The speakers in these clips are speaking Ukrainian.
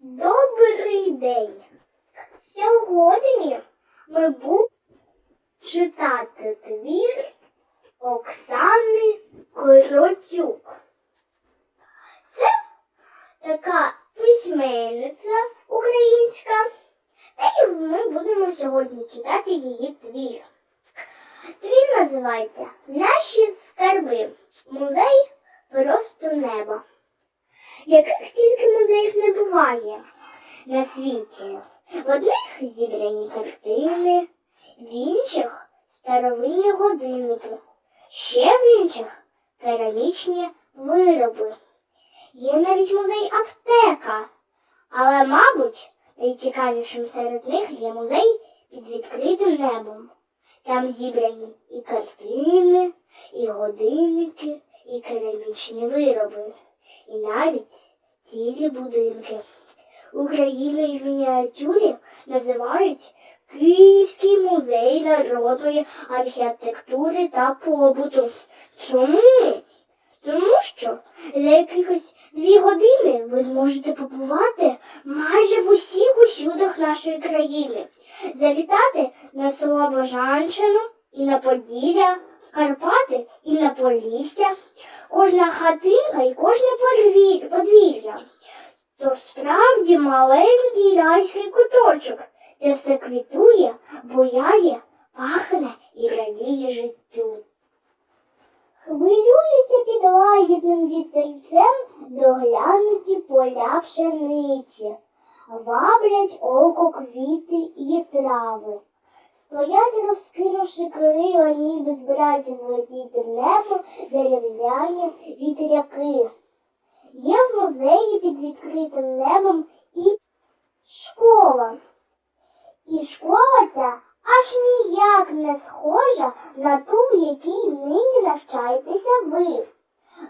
Добрий день! Сьогодні ми будемо читати твір Оксани Коротюк. Це така письменниця українська, й ми будемо сьогодні читати її твір. Твір називається Наші скарби. Музей просто неба. Яких тільки музеїв не буває на світі. В одних зібрані картини, в інших старовинні годинники, ще в інших керамічні вироби. Є навіть музей аптека, але, мабуть, найцікавішим серед них є музей під відкритим небом. Там зібрані і картини, і годинники, і керамічні вироби, і навіть цілі будинки. Україну в мініатюрі називають Київський музей народної архітектури та побуту. Чому? Тому що за якихось дві години ви зможете побувати майже в усіх усюдах нашої країни, завітати на село Божанщину і на Поділля, Карпати і на Полісся, кожна хатинка і кожне подвір'я. То справді маленький райський куточок, де все квітує, буяє, пахне і радіє життю. Хвилюються під лагідним вітерцем доглянуті поля пшениці, ваблять око квіти і трави. Стоять, розкинувши крила, ніби збираються злетіти в небо дерев'яні вітряки. Є в музеї під відкритим небом і школа. І школа ця аж ніяк не схожа на ту, в якій нині навчаєтеся ви.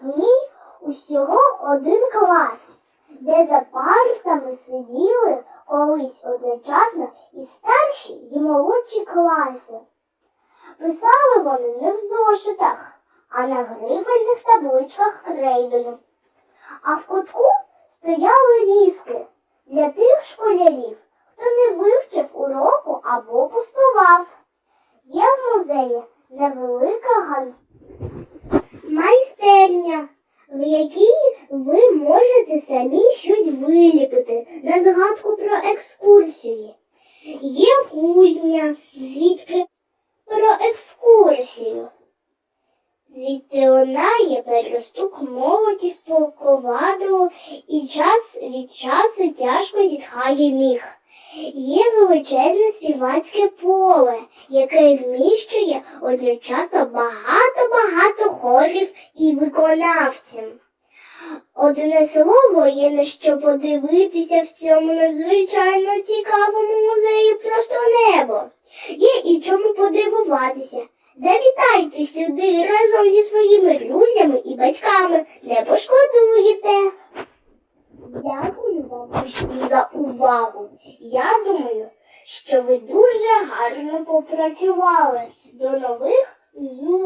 В ній усього один клас, де за партами сиділи колись одночасно і старші, і молодші класи. Писали вони не в зошитах, а на грифельних табличках крейдою. А в кутку стояли різки для тих школярів, хто не вивчив уроку або пустував. Є в музеї невелика ган... майстерня, в якій ви можете самі щось виліпити на згадку про екскурсії. Є кузня, звідки про екскурсію. Звідти лунає перестук молотів по ковадру і час від часу тяжко зітхає міх. Є величезне співацьке поле, яке вміщує одночасно багато-багато хорів і виконавців. Одне слово, є на що подивитися в цьому надзвичайно цікавому музеї просто небо. Є і чому подивуватися. Завітайте сюди разом зі своїми друзями і батьками. Не пошкодуєте. Дякую вам усім за увагу. Я думаю, що ви дуже гарно попрацювали. До нових зустрічей.